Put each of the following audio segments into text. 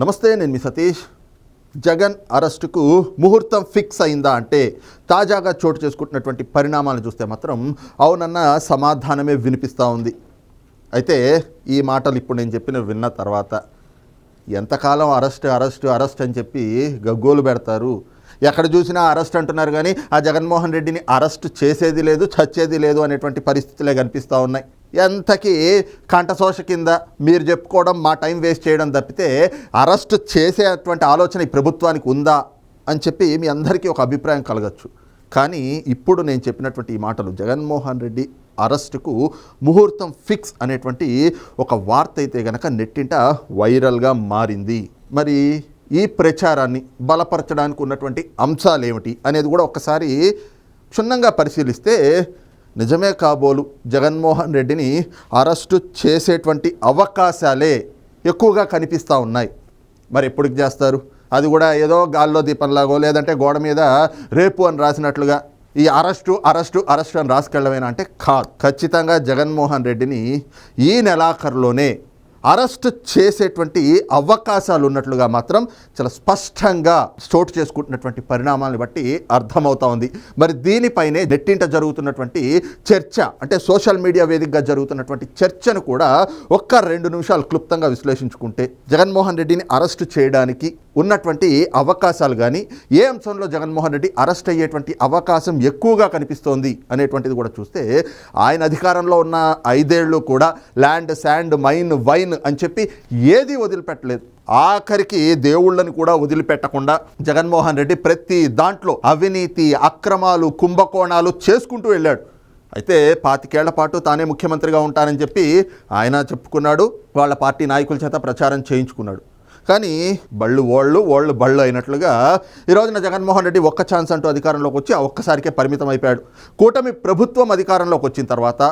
నమస్తే నేను మీ సతీష్. జగన్ అరెస్టుకు ముహూర్తం ఫిక్స్ అయిందా అంటే తాజాగా చోటు చేసుకుంటున్నటువంటి పరిణామాలు చూస్తే మాత్రం అవునన్న సమాధానమే వినిపిస్తూ ఉంది. అయితే ఈ మాటలు ఇప్పుడు నేను చెప్పిన విన్న తర్వాత ఎంతకాలం అరెస్ట్ అరెస్ట్ అరెస్ట్ అని చెప్పి గగ్గోలు పెడతారు. ఎక్కడ చూసినా అరెస్ట్ అంటున్నారు కానీ ఆ జగన్మోహన్ రెడ్డిని అరెస్ట్ చేసేది లేదు చచ్చేది లేదు అనేటువంటి పరిస్థితులే కనిపిస్తూ ఉన్నాయి. ఎంతకీ కంఠశోష కింద మీరు చెప్పుకోవడం మా టైం వేస్ట్ చేయడం తప్పితే అరెస్ట్ చేసేటువంటి ఆలోచన ఈ ప్రభుత్వానికి ఉందా అని చెప్పి మీ అందరికీ ఒక అభిప్రాయం కలగచ్చు. కానీ ఇప్పుడు నేను చెప్పినటువంటి ఈ మాటలు జగన్మోహన్ రెడ్డి అరెస్టుకు ముహూర్తం ఫిక్స్ అనేటువంటి ఒక వార్త అయితే గనక నెట్టింట వైరల్గా మారింది. మరి ఈ ప్రచారాన్ని బలపరచడానికి ఉన్నటువంటి అంశాలు ఏమిటి అనేది కూడా ఒకసారి క్షుణ్ణంగా పరిశీలిస్తే నిజమే కాబోలు జగన్మోహన్ రెడ్డిని అరెస్టు చేసేటువంటి అవకాశాలే ఎక్కువగా కనిపిస్తూ ఉన్నాయి. మరి ఎప్పటికి చేస్తారు? అది కూడా ఏదో గాల్లో దీపంలాగో లేదంటే గోడ మీద రేపు అని రాసినట్లుగా ఈ అరెస్టు అరెస్టు అరెస్టు అని రాసుకెళ్ళమేనా అంటే కాదు. ఖచ్చితంగా జగన్మోహన్ రెడ్డిని ఈ నెలాఖరులోనే అరెస్ట్ చేసేటువంటి అవకాశాలు ఉన్నట్లుగా మాత్రం చాలా స్పష్టంగా చోటు చేసుకుంటున్నటువంటి పరిణామాలను బట్టి అర్థమవుతా ఉంది. మరి దీనిపైనే నెట్టింట జరుగుతున్నటువంటి చర్చ అంటే సోషల్ మీడియా వేదికగా జరుగుతున్నటువంటి చర్చను కూడా ఒక్క రెండు నిమిషాలు క్లుప్తంగా విశ్లేషించుకుంటే జగన్మోహన్ రెడ్డిని అరెస్ట్ చేయడానికి ఉన్నటువంటి అవకాశాలు కానీ ఏ అంశంలో జగన్మోహన్ రెడ్డి అరెస్ట్ అయ్యేటువంటి అవకాశం ఎక్కువగా కనిపిస్తోంది అనేటువంటిది కూడా చూస్తే ఆయన అధికారంలో ఉన్న ఐదేళ్ళు కూడా ల్యాండ్ శాండ్ మైన్ వైన్ అని చెప్పి ఏది వదిలిపెట్టలేదు. ఆఖరికి దేవుళ్ళని కూడా వదిలిపెట్టకుండా జగన్మోహన్ రెడ్డి ప్రతి దాంట్లో అవినీతి అక్రమాలు కుంభకోణాలు చేసుకుంటూ వెళ్ళాడు. అయితే పాతికేళ్ళ పాటు తానే ముఖ్యమంత్రిగా ఉంటానని చెప్పి ఆయన చెప్పుకున్నాడు వాళ్ళ పార్టీ నాయకుల చేత ప్రచారం చేయించుకున్నాడు. కానీ బళ్ళు ఓళ్ళు ఓళ్ళు బళ్ళు అయినట్లుగా ఈ రోజున జగన్మోహన్ రెడ్డి ఒక్క ఛాన్స్ అంటూ అధికారంలోకి వచ్చి ఒక్కసారికే పరిమితం అయిపోయాడు కూటమి ప్రభుత్వం అధికారంలోకి వచ్చిన తర్వాత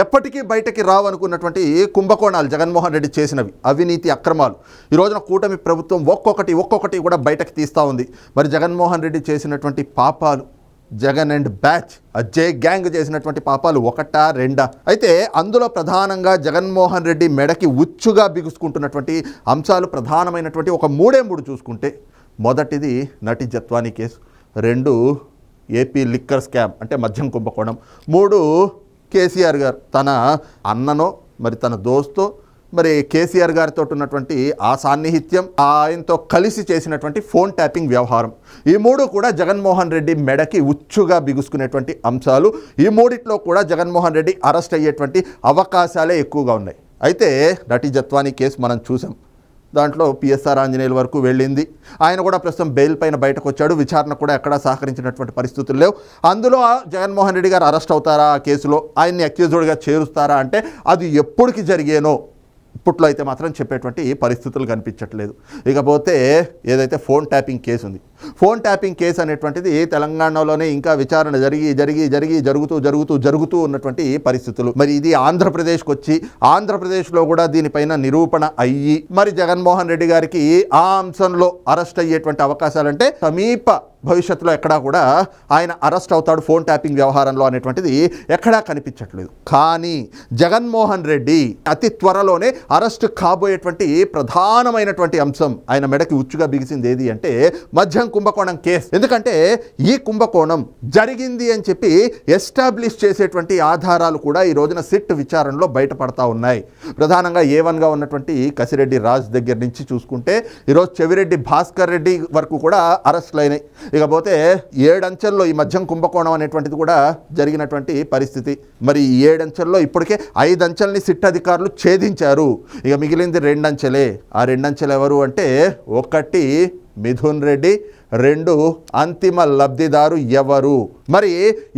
ఎప్పటికీ బయటకి రావనుకున్నటువంటి కుంభకోణాలు జగన్మోహన్ రెడ్డి చేసినవి? అవినీతి అక్రమాలు. ఈ రోజున కూటమి ప్రభుత్వం ఒక్కొక్కటి ఒక్కొక్కటి కూడా బయటకు తీస్తూ ఉంది. మరి జగన్మోహన్ రెడ్డి చేసినటువంటి పాపాలు Jagan and batch Ajay gang చేసినటువంటి పాపాలు ఒకటా రెండా? అయితే అందులో ప్రధానంగా జగన్మోహన్ రెడ్డి మెడకి ఉచ్చుగా బిగుసుకుంటున్నటువంటి అంశాలు ప్రధానమైనటువంటి ఒక మూడే మూడు చూసుకుంటే మొదటిది నటి జత్వానీ కేసు రెండు ఏపీ లిక్కర్ స్కామ్ అంటే మద్యం కుంభకోణం మూడు కేసీఆర్ గారు తన అన్ననో మరి తన దోస్తో మరి కేసీఆర్ గారితో ఉన్నటువంటి ఆ సాన్నిహిత్యం ఆయనతో కలిసి చేసినటువంటి ఫోన్ ట్యాపింగ్ వ్యవహారం. ఈ మూడు కూడా జగన్మోహన్ రెడ్డి మెడకి ఉచ్చుగా బిగుసుకునేటువంటి అంశాలు. ఈ మూడిట్లో కూడా జగన్మోహన్ రెడ్డి అరెస్ట్ అయ్యేటువంటి అవకాశాలే ఎక్కువగా ఉన్నాయి. అయితే నటి జత్వానీ కేసు మనం చూసాం. దాంట్లో పిఎస్ఆర్ ఆంజనేయుల వరకు వెళ్ళింది. ఆయన కూడా ప్రస్తుతం బెయిల్ పైన బయటకు వచ్చాడు విచారణ కూడా ఎక్కడా సహకరించినటువంటి పరిస్థితులు లేవు. అందులో జగన్మోహన్ రెడ్డి గారు అరెస్ట్ అవుతారా ఆ కేసులో? ఆయన్ని అక్యూజ్డ్గా చేరుస్తారా అంటే అది ఎప్పటికి జరిగేనో ఇప్పట్లో అయితే మాత్రం చెప్పేటువంటి పరిస్థితులు కనిపించట్లేదు. ఇకపోతే ఏదైతే ఫోన్ ట్యాపింగ్ కేసు ఉంది ఫోన్ ట్యాపింగ్ కేసు అనేటువంటిది తెలంగాణలోనే ఇంకా విచారణ జరిగి జరిగి జరిగి జరుగుతూ జరుగుతూ జరుగుతూ ఉన్నటువంటి పరిస్థితులు. మరి ఇది ఆంధ్రప్రదేశ్కి వచ్చి ఆంధ్రప్రదేశ్లో కూడా దీనిపైన నిరూపణ అయ్యి మరి జగన్మోహన్ రెడ్డి గారికి ఆ అంశంలో అరెస్ట్ అయ్యేటువంటి అవకాశాలంటే సమీప భవిష్యత్తులో ఎక్కడా కూడా ఆయన అరెస్ట్ అవుతాడు ఫోన్ ట్యాపింగ్ వ్యవహారంలో అనేటువంటిది ఎక్కడా కనిపించట్లేదు. కానీ జగన్మోహన్ రెడ్డి అతి త్వరలోనే అరెస్ట్ కాబోయేటువంటి ప్రధానమైనటువంటి అంశం ఆయన మెడకి ఉచ్చుగా బిగిసింది ఏది అంటే మద్యం కుంభకోణం కేసు. ఎందుకంటే ఈ కుంభకోణం జరిగింది అని చెప్పి ఎస్టాబ్లిష్ చేసేటువంటి ఆధారాలు కూడా ఈ రోజున సిట్ విచారణలో బయటపడతా ఉన్నాయి. ప్రధానంగా ఏ వన్గా ఉన్నటువంటి కసిరెడ్డి రాజ్ దగ్గర నుంచి చూసుకుంటే ఈరోజు చెవిరెడ్డి భాస్కర్ రెడ్డి వరకు కూడా అరెస్టులు అయినాయి. ఇకపోతే ఏడంచెల్లో ఈ మధ్యం కుంభకోణం అనేటువంటిది కూడా జరిగినటువంటి పరిస్థితి. మరి ఈ ఏడంచెల్లో ఇప్పటికే ఐదు అంచెల్ని సిట్ అధికారులు ఛేదించారు. ఇక మిగిలింది రెండంచెలే. ఆ రెండంచెలు ఎవరు అంటే ఒకటి మిథున్ రెడ్డి రెండు అంతిమ లబ్ధిదారు ఎవరు? మరి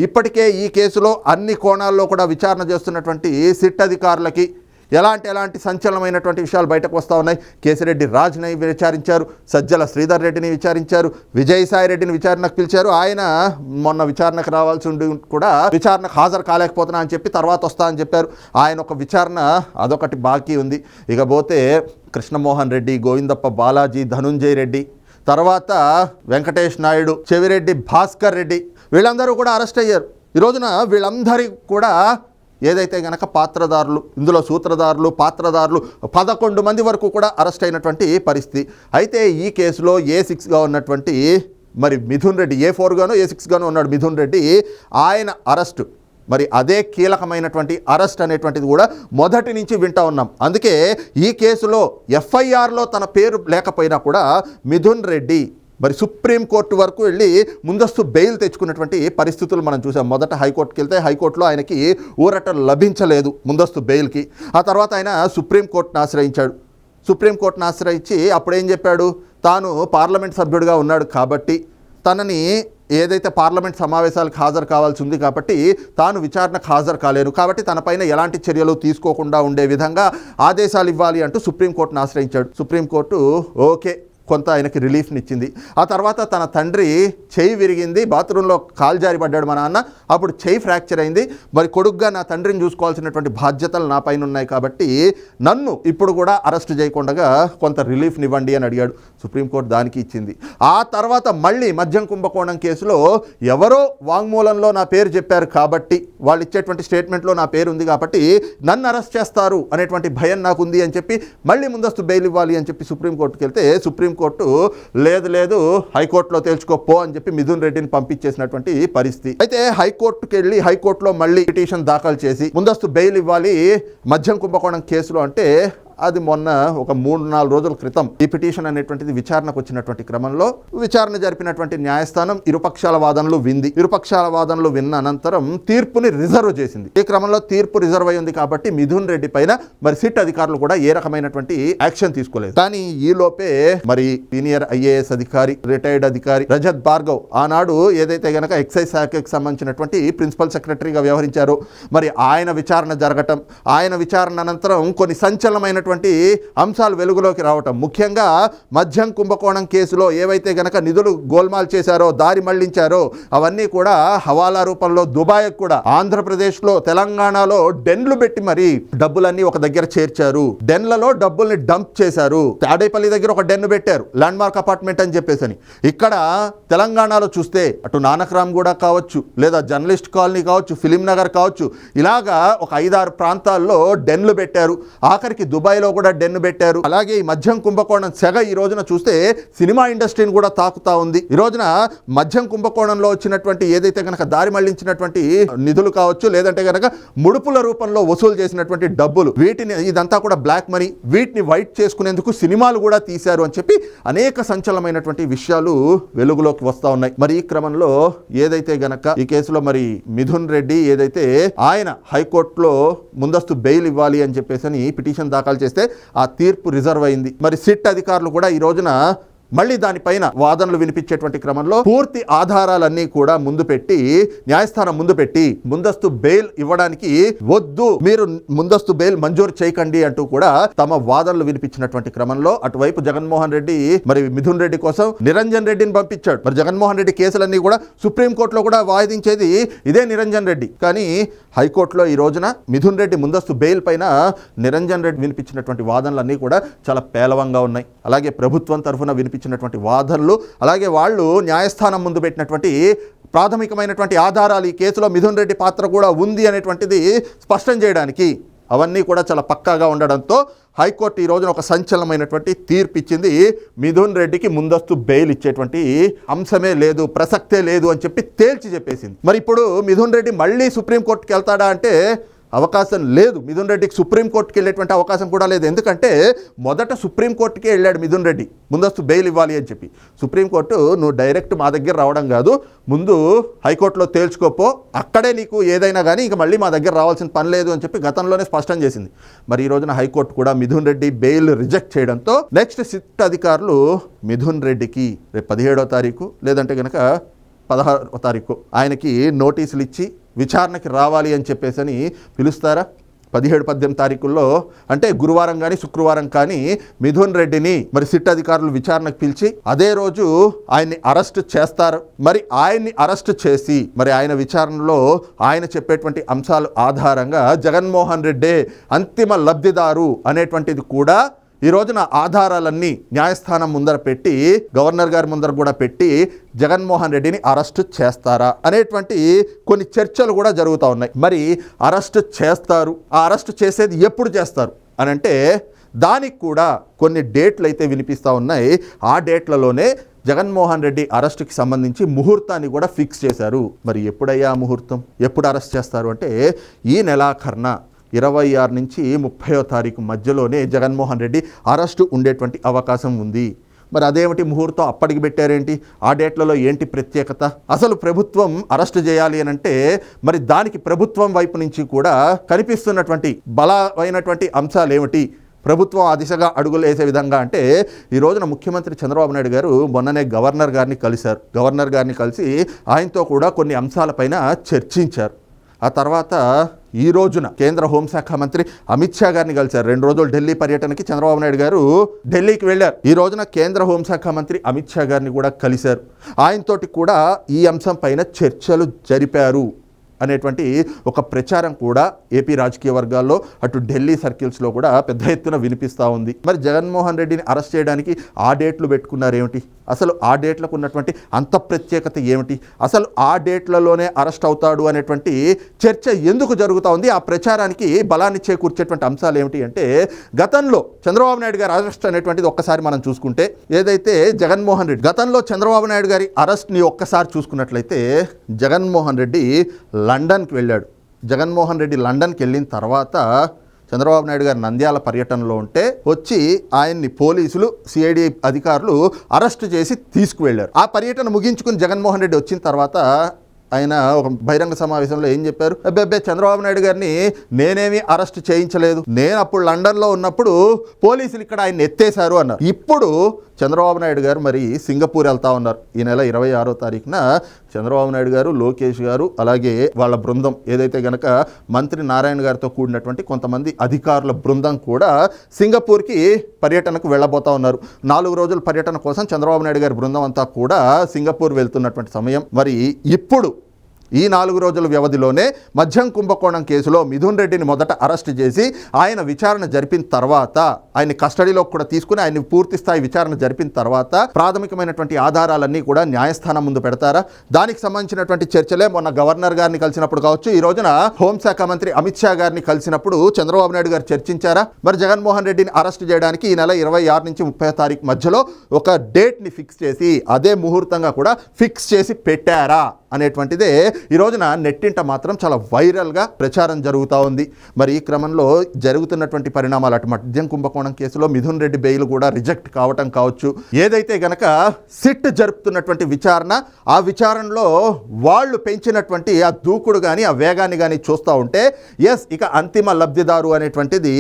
ఇప్పటికే ఈ కేసులో అన్ని కోణాల్లో కూడా విచారణ చేస్తున్నటువంటి సిట్ అధికారులకి ఎలాంటి ఎలాంటి సంచలనమైనటువంటి విషయాలు బయటకు వస్తూ ఉన్నాయి? కేసిరెడ్డి రాజుని విచారించారు సజ్జల శ్రీధర్ రెడ్డిని విచారించారు విజయసాయి రెడ్డిని విచారణకు పిలిచారు. ఆయన మొన్న విచారణకు రావాల్సి ఉండి కూడా విచారణకు హాజరు కాలేకపోతున్నా అని చెప్పి తర్వాత వస్తా అని చెప్పారు. ఆయన ఒక విచారణ అదొకటి బాకీ ఉంది. ఇకపోతే కృష్ణమోహన్ రెడ్డి గోవిందప్ప బాలాజీ ధనుంజయ్ రెడ్డి తర్వాత వెంకటేష్ నాయుడు చెవిరెడ్డి భాస్కర్ రెడ్డి వీళ్ళందరూ కూడా అరెస్ట్ అయ్యారు. ఈ రోజున వీళ్ళందరి కూడా ఏదైతే గనక పాత్రదారులు ఇందులో సూత్రధారులు పాత్రదారులు పదకొండు మంది వరకు కూడా అరెస్ట్ అయినటువంటి పరిస్థితి. అయితే ఈ కేసులో ఏ సిక్స్గా ఉన్నటువంటి మరి మిథున్ రెడ్డి ఏ ఫోర్గానో ఏ సిక్స్గానో ఉన్నాడు మిథున్ రెడ్డి ఆయన అరెస్టు. మరి అదే కీలకమైనటువంటి అరెస్ట్ అనేటువంటిది కూడా మొదటి నుంచి వింటా ఉన్నాం. అందుకే ఈ కేసులో ఎఫ్ఐఆర్లో తన పేరు లేకపోయినా కూడా మిథున్ రెడ్డి మరి సుప్రీంకోర్టు వరకు వెళ్ళి ముందస్తు బెయిల్ తెచ్చుకున్నటువంటి పరిస్థితులు మనం చూసాం. మొదట హైకోర్టుకి వెళ్తే హైకోర్టులో ఆయనకి ఊరట లభించలేదు ముందస్తు బెయిల్కి. ఆ తర్వాత ఆయన సుప్రీంకోర్టును ఆశ్రయించాడు. సుప్రీంకోర్టును ఆశ్రయించి అప్పుడేం చెప్పాడు? తాను పార్లమెంట్ సభ్యుడిగా ఉన్నాడు కాబట్టి తనని ఏదైతే పార్లమెంట్ సమావేశాలకు హాజరు కావాల్సి ఉంది కాబట్టి తాను విచారణకు హాజరు కాలేరు కాబట్టి తనపైన ఎలాంటి చర్యలు తీసుకోకుండా ఉండే విధంగా ఆదేశాలు ఇవ్వాలి అంటూ సుప్రీంకోర్టును ఆశ్రయించాడు. Supreme court okay. కొంత ఆయనకి రిలీఫ్నిచ్చింది. ఆ తర్వాత తన తండ్రి చేయి విరిగింది బాత్రూంలో కాలు జారి పడ్డాడు మా నాన్న. అప్పుడు చేయి ఫ్రాక్చర్ అయింది. మరి కొడుగ్గా నా తండ్రిని చూసుకోవాల్సినటువంటి బాధ్యతలు నా పైన ఉన్నాయి కాబట్టి నన్ను ఇప్పుడు కూడా అరెస్ట్ చేయకుండా కొంత రిలీఫ్ని ఇవ్వండి అని అడిగాడు. సుప్రీంకోర్టు దానికి ఇచ్చింది. ఆ తర్వాత మళ్ళీ మద్యం కుంభకోణం కేసులో ఎవరో వాంగ్మూలంలో నా పేరు చెప్పారు కాబట్టి వాళ్ళు ఇచ్చేటువంటి స్టేట్మెంట్లో నా పేరు ఉంది కాబట్టి నన్ను అరెస్ట్ చేస్తారు అనేటువంటి భయం నాకు ఉంది అని చెప్పి మళ్ళీ ముందస్తు బెయిల్ ఇవ్వాలి అని చెప్పి సుప్రీంకోర్టుకి వెళ్తే సుప్రీంకోర్టు లేదు లేదు హైకోర్టులో తేల్చుకోపో అని చెప్పి మిథున్ రెడ్డిని పంపించేసినటువంటి పరిస్థితి. అయితే హైకోర్టుకి వెళ్ళి హైకోర్టులో మళ్ళీ పిటిషన్ దాఖలు చేసి ముందస్తు బెయిల్ ఇవ్వాలి మద్యం కుంభకోణం కేసులో అంటే అది మొన్న ఒక మూడు నాలుగు రోజుల క్రితం ఈ పిటిషన్ అనేటువంటిది విచారణకు వచ్చినటువంటి క్రమంలో విచారణ జరిపినటువంటి న్యాయస్థానం ఇరుపక్షాల వాదనలు వింది. ఇరుపక్షాల వాదనలు విన్న అనంతరం తీర్పుని రిజర్వ్ చేసింది. ఈ క్రమంలో తీర్పు రిజర్వ్ అయి ఉంది కాబట్టి మిథున్ రెడ్డి పైన మరి సిట్ అధికారులు కూడా ఏ రకమైనటువంటి యాక్షన్ తీసుకోలేదు. కానీ ఈ లోపే మరి సీనియర్ ఐఏఎస్ అధికారి రిటైర్డ్ అధికారి రజత్ భార్గవ్ ఆనాడు ఏదైతే గనక ఎక్సైజ్ శాఖకి సంబంధించినటువంటి ప్రిన్సిపల్ సెక్రటరీగా వ్యవహరించారు. మరి ఆయన విచారణ జరగటం ఆయన విచారణ అనంతరం కొన్ని సంచలనమైన అనేటువంటి అంశాలు వెలుగులోకి రావటం. ముఖ్యంగా మద్యం కుంభకోణం కేసులో ఏవైతే గనక నిధులు గోల్మాల్ చేశారో దారి మళ్ళించారో అవన్నీ కూడా హవాలా రూపంలో దుబాయ్ కూడా. ఆంధ్రప్రదేశ్లో తెలంగాణలో డెన్లు పెట్టి మరి డబ్బులన్నీ ఒక దగ్గర చేర్చారు. డెన్లలో డబ్బుల్ని డంప్ చేశారు. తాడేపల్లి దగ్గర ఒక డెన్ పెట్టారు. ల్యాండ్ మార్క్ అపార్ట్మెంట్ అని చెప్పేసి అని ఇక్కడ తెలంగాణలో చూస్తే అటు నానక్రామ్ కూడా కావచ్చు లేదా జర్నలిస్ట్ కాలనీ కావచ్చు ఫిలిం నగర్ కావచ్చు ఇలాగా ఒక ఐదారు ప్రాంతాల్లో డెన్లు పెట్టారు. ఆఖరికి దుబాయ్ దుబాయ్లో కూడా డెన్ పెట్టారు. అలాగే ఈ మద్యం కుంభకోణం సెగ ఈ రోజున చూస్తే సినిమా ఇండస్ట్రీని కూడా తాకుతా ఉంది. ఈ రోజున మద్యం కుంభకోణంలో వచ్చినటువంటి ఏదైతే కనుక దారి మళ్ళించినటువంటి నిధులు కావచ్చు లేదంటే కనుక ముడుపుల రూపంలో వసూలు చేసినటువంటి డబ్బులు వీటిని ఇదంతా కూడా బ్లాక్ మనీ వీటిని వైట్ చేసుకునేందుకు సినిమాలు కూడా తీశారు అని చెప్పి అనేక సంచలనమైనటువంటి విషయాలు వెలుగులోకి వస్తా ఉన్నాయి. మరి ఈ క్రమంలో ఏదైతే గనక ఈ కేసులో మరి మిథున్ రెడ్డి ఏదైతే ఆయన హైకోర్టులో ముందస్తు బెయిల్ ఇవ్వాలి అని చెప్పేసి అని పిటిషన్ దాఖలు చేస్తే ఆ తీర్పు రిజర్వ్ అయింది. మరి సిట్ అధికారులు కూడా ఈ రోజున మళ్ళీ దానిపైన వాదనలు వినిపించేటువంటి క్రమంలో పూర్తి ఆధారాలన్నీ కూడా ముందు పెట్టి న్యాయస్థానం ముందు పెట్టి ముందస్తు బెయిల్ ఇవ్వడానికి వద్దు మీరు ముందస్తు బెయిల్ మంజూరు చేయకండి అంటూ కూడా తమ వాదనలు వినిపించినటువంటి క్రమంలో అటువైపు జగన్మోహన్ రెడ్డి మరి మిథున్ రెడ్డి కోసం నిరంజన్ రెడ్డిని పంపించాడు. మరి జగన్మోహన్ రెడ్డి కేసులన్నీ కూడా సుప్రీంకోర్టులో కూడా వాదించేది ఇదే నిరంజన్ రెడ్డి. కానీ హైకోర్టులో ఈ రోజున మిథున్ రెడ్డి ముందస్తు బెయిల్ పైన నిరంజన్ రెడ్డి వినిపించినటువంటి వాదనలన్నీ కూడా చాలా పేలవంగా ఉన్నాయి. అలాగే ప్రభుత్వం తరఫున వినిపించినటువంటి వాదనలు అలాగే వాళ్ళు న్యాయస్థానం ముందు పెట్టినటువంటి ప్రాథమికమైనటువంటి ఆధారాలు ఈ కేసులో మిథున్ రెడ్డి పాత్ర కూడా ఉంది అనేటువంటిది స్పష్టం చేయడానికి అవన్నీ కూడా చాలా పక్కాగా ఉండడంతో హైకోర్టు ఈ రోజున ఒక సంచలనమైనటువంటి తీర్పు ఇచ్చింది మిథున్ రెడ్డికి ముందస్తు బెయిల్ ఇచ్చేటువంటి అంశమే లేదు ప్రసక్తే లేదు అని చెప్పి తేల్చి చెప్పేసింది. మరి ఇప్పుడు మిథున్ రెడ్డి మళ్ళీ సుప్రీంకోర్టుకి వెళ్తాడా అంటే అవకాశం లేదు. మిథున్ రెడ్డికి సుప్రీంకోర్టుకి వెళ్ళేటువంటి అవకాశం కూడా లేదు. ఎందుకంటే మొదట సుప్రీంకోర్టుకే వెళ్ళాడు మిథున్ రెడ్డి. ముందస్తు బెయిల్ ఇవ్వాలి అని చెప్పి. సుప్రీంకోర్టు నువ్వు డైరెక్ట్ మా దగ్గర రావడం కాదు. ముందు హైకోర్టులో తేల్చుకోపో. అక్కడే నీకు ఏదైనా కానీ ఇంక మళ్ళీ మా దగ్గర రావాల్సిన పని లేదు అని చెప్పి గతంలోనే స్పష్టం చేసింది. మరి ఈ రోజున హైకోర్టు కూడా మిథున్ రెడ్డి బెయిల్ రిజెక్ట్ చేయడంతో నెక్స్ట్ సిట్ అధికారులు మిథున్ రెడ్డికి రేపు పదిహేడో తారీఖు లేదంటే కనుక పదహారో తారీఖు ఆయనకి నోటీసులు ఇచ్చి విచారణకి రావాలి అని చెప్పేసి అని పిలుస్తారా? పదిహేడు పద్దెనిమిది తారీఖుల్లో అంటే గురువారం కానీ శుక్రవారం కానీ మిథున్ రెడ్డిని మరి సిట్ అధికారులు విచారణకు పిలిచి అదే రోజు ఆయన్ని అరెస్ట్ చేస్తారు. మరి ఆయన్ని అరెస్ట్ చేసి మరి ఆయన విచారణలో ఆయన చెప్పేటువంటి అంశాల ఆధారంగా జగన్మోహన్ రెడ్డే అంతిమ లబ్ధిదారు అనేటువంటిది కూడా ఈ రోజున ఆధారాలన్నీ న్యాయస్థానం ముందర పెట్టి గవర్నర్ గారి ముందర కూడా పెట్టి జగన్మోహన్ రెడ్డిని అరెస్ట్ చేస్తారా అనేటువంటి కొన్ని చర్చలు కూడా జరుగుతూ ఉన్నాయి. మరి అరెస్ట్ చేస్తారు. ఆ అరెస్ట్ చేసేది ఎప్పుడు చేస్తారు? అని అంటే దానికి కూడా కొన్ని డేట్లు అయితే వినిపిస్తూ ఉన్నాయి. ఆ డేట్లలోనే జగన్మోహన్ రెడ్డి అరెస్ట్కి సంబంధించి ముహూర్తాన్ని కూడా ఫిక్స్ చేశారు. మరి ఎప్పుడయ్యా ఆ ముహూర్తం? ఎప్పుడు అరెస్ట్ చేస్తారు? అంటే ఈ నెలాఖరున ఇరవై ఆరు నుంచి ముప్పయో తారీఖు మధ్యలోనే జగన్మోహన్ రెడ్డి అరెస్టు ఉండేటువంటి అవకాశం ఉంది. మరి అదేమిటి ముహూర్తం అప్పటికి పెట్టారేంటి? ఆ డేట్లలో ఏంటి ప్రత్యేకత? అసలు ప్రభుత్వం అరెస్ట్ చేయాలి అని అంటే మరి దానికి ప్రభుత్వం వైపు నుంచి కూడా కనిపిస్తున్నటువంటి బలమైనటువంటి అంశాలు ఏమిటి? ప్రభుత్వం ఆ దిశగా అడుగులు వేసే విధంగా అంటే ఈ రోజున ముఖ్యమంత్రి చంద్రబాబు నాయుడు గారు మొన్ననే గవర్నర్ గారిని కలిశారు. గవర్నర్ గారిని కలిసి ఆయనతో కూడా కొన్ని అంశాలపైన చర్చించారు. ఆ తర్వాత ఈ రోజున కేంద్ర హోంశాఖ మంత్రి అమిత్ షా గారిని కలిశారు. రెండు రోజులు ఢిల్లీ పర్యటనకి చంద్రబాబు నాయుడు గారు ఢిల్లీకి వెళ్ళారు. ఈ రోజున కేంద్ర హోంశాఖ మంత్రి అమిత్ షా గారిని కూడా కలిశారు. ఆయనతోటి కూడా ఈ అంశం పైన చర్చలు జరిపారు అనేటువంటి ఒక ప్రచారం కూడా ఏపీ రాజకీయ వర్గాల్లో అటు ఢిల్లీ సర్కిల్స్లో కూడా పెద్ద ఎత్తున వినిపిస్తూ ఉంది. మరి జగన్మోహన్ రెడ్డిని అరెస్ట్ చేయడానికి ఆ డేట్లు పెట్టుకున్నారేమిటి? అసలు ఆ డేట్లకు ఉన్నటువంటి అంత ప్రత్యేకత ఏమిటి? అసలు ఆ డేట్లలోనే అరెస్ట్ అవుతాడు అనేటువంటి చర్చ ఎందుకు జరుగుతూ ఉంది? ఆ ప్రచారానికి బలాన్ని చేకూర్చేటువంటి అంశాలు ఏమిటి అంటే గతంలో చంద్రబాబు నాయుడు గారి అరెస్ట్ అనేటువంటిది ఒక్కసారి మనం చూసుకుంటే ఏదైతే జగన్మోహన్ రెడ్డి గతంలో చంద్రబాబు నాయుడు గారి అరెస్ట్ని ఒక్కసారి చూసుకున్నట్లయితే జగన్మోహన్ రెడ్డి లండన్కి వెళ్ళాడు. జగన్మోహన్ రెడ్డి లండన్కి వెళ్ళిన తర్వాత చంద్రబాబు నాయుడు గారు నంద్యాల పర్యటనలో ఉంటే వచ్చి ఆయన్ని పోలీసులు సిఐడి అధికారులు అరెస్ట్ చేసి తీసుకువెళ్ళారు ఆ పర్యటన ముగించుకుని జగన్మోహన్ రెడ్డి వచ్చిన తర్వాత ఆయన ఒక బహిరంగ సమావేశంలో ఏం చెప్పారు? అబ్బే చంద్రబాబు నాయుడు గారిని నేనేమి అరెస్ట్ చేయించలేదు. నేను అప్పుడు లండన్లో ఉన్నప్పుడు పోలీసులు ఇక్కడ ఆయన ఎత్తేశారు అన్నారు. ఇప్పుడు చంద్రబాబు నాయుడు గారు మరి సింగపూర్ వెళ్తా ఉన్నారు. ఈ నెల ఇరవై ఆరో తారీఖున చంద్రబాబు నాయుడు గారు లోకేష్ గారు అలాగే వాళ్ళ బృందం ఏదైతే గనక మంత్రి నారాయణ గారితో కూడినటువంటి కొంతమంది అధికారుల బృందం కూడా సింగపూర్కి పర్యటనకు వెళ్ళబోతా ఉన్నారు. నాలుగు రోజుల పర్యటన కోసం చంద్రబాబు నాయుడు గారి బృందం అంతా కూడా సింగపూర్ వెళ్తున్నటువంటి సమయం. మరి ఇప్పుడు ఈ నాలుగు రోజుల వ్యవధిలోనే మద్యం కుంభకోణం కేసులో మిథున్ రెడ్డిని మొదట అరెస్ట్ చేసి ఆయన విచారణ జరిపిన తర్వాత ఆయన కస్టడీలోకి కూడా తీసుకుని ఆయన పూర్తి స్థాయి విచారణ జరిపిన తర్వాత ప్రాథమికమైనటువంటి ఆధారాలన్నీ కూడా న్యాయస్థానం ముందు పెడతారా? దానికి సంబంధించినటువంటి చర్చలే మొన్న గవర్నర్ గారిని కలిసినప్పుడు కావచ్చు ఈ రోజున హోంశాఖ మంత్రి అమిత్ షా గారిని కలిసినప్పుడు చంద్రబాబు నాయుడు గారు చర్చించారా? మరి జగన్మోహన్ రెడ్డిని అరెస్ట్ చేయడానికి ఈ నెల ఇరవై ఆరు నుంచి ముప్పై తారీఖు మధ్యలో ఒక డేట్ని ఫిక్స్ చేసి అదే ముహూర్తంగా కూడా ఫిక్స్ చేసి పెట్టారా అనేటువంటిదే ఈ రోజున నెట్టింట మాత్రం చాలా వైరల్గా ప్రచారం జరుగుతూ ఉంది. మరి ఈ క్రమంలో జరుగుతున్నటువంటి పరిణామాలు అటు మద్యం కుంభకోణం కేసులో మిథున్ రెడ్డి బెయిల్ కూడా రిజెక్ట్ కావటం కావచ్చు. ఏదైతే గనక సిట్ జరుపుతున్నటువంటి విచారణ ఆ విచారణలో వాళ్ళు పెంచినటువంటి ఆ దూకుడు కానీ ఆ వేగాన్ని కానీ చూస్తూ ఉంటే ఎస్ ఇక అంతిమ లబ్ధిదారు అనేటువంటిది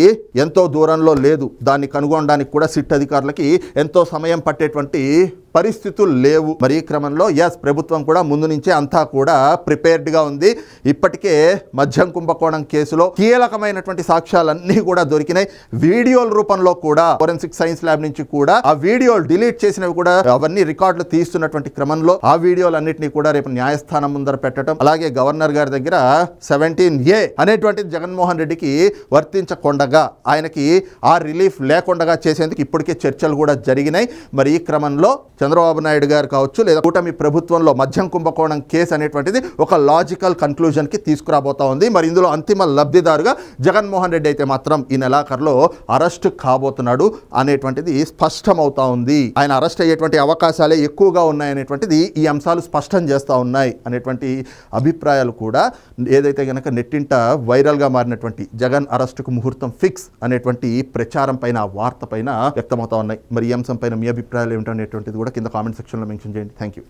ఎంతో దూరంలో లేదు. దాన్ని కనుగొనడానికి కూడా సిట్ అధికారులకి ఎంతో సమయం పట్టేటువంటి పరిస్థితులు లేవు. మరి ఈ క్రమంలో ఎస్ ప్రభుత్వం కూడా ముందు నుంచే అంతా కూడా ప్రిపేర్డ్గా ఉంది. ఇప్పటికే మద్యం కుంభకోణం కేసులో కీలకమైనటువంటి సాక్ష్యాలన్నీ కూడా దొరికినాయి. వీడియోల రూపంలో కూడా ఫోరెన్సిక్ సైన్స్ ల్యాబ్ నుంచి కూడా ఆ వీడియోలు డిలీట్ చేసినవి కూడా అవన్నీ రికార్డులు తీస్తున్నటువంటి క్రమంలో ఆ వీడియోలన్నింటినీ కూడా రేపు న్యాయస్థానం ముందర పెట్టడం అలాగే గవర్నర్ గారి దగ్గర సెవెంటీన్ ఏ అనేటువంటిది జగన్మోహన్ రెడ్డికి వర్తించకుండగా ఆయనకి ఆ రిలీఫ్ లేకుండా చేసేందుకు ఇప్పటికే చర్చలు కూడా జరిగినాయి. మరి ఈ క్రమంలో చంద్రబాబు నాయుడు గారు కావచ్చు లేదా కూటమి ప్రభుత్వంలో మద్యం కుంభకోణం కేసు అనేటువంటిది ఒక లాజికల్ కన్క్లూజన్కి తీసుకురాబోతా ఉంది. మరి ఇందులో అంతిమ లబ్ధిదారుగా జగన్మోహన్ రెడ్డి అయితే మాత్రం ఈ నెలాఖరులో అరెస్ట్ కాబోతున్నాడు అనేటువంటిది స్పష్టమవుతా ఉంది. ఆయన అరెస్ట్ అయ్యేటువంటి అవకాశాలే ఎక్కువగా ఉన్నాయనేటువంటిది ఈ అంశాలు స్పష్టం చేస్తూ ఉన్నాయి అనేటువంటి అభిప్రాయాలు కూడా ఏదైతే కనుక నెట్టింట వైరల్గా మారినటువంటి జగన్ అరెస్టుకు ముహూర్తం ఫిక్స్ అనేటువంటి ప్రచారం పైన వార్త పైన వ్యక్తమవుతా ఉన్నాయి. మరి ఈ అంశం పైన మీ అభిప్రాయాలు ఏమిటనేటువంటిది కూడా కింద కామెంట్ సెక్షన్లో మెన్షన్ చేయండి. Thank you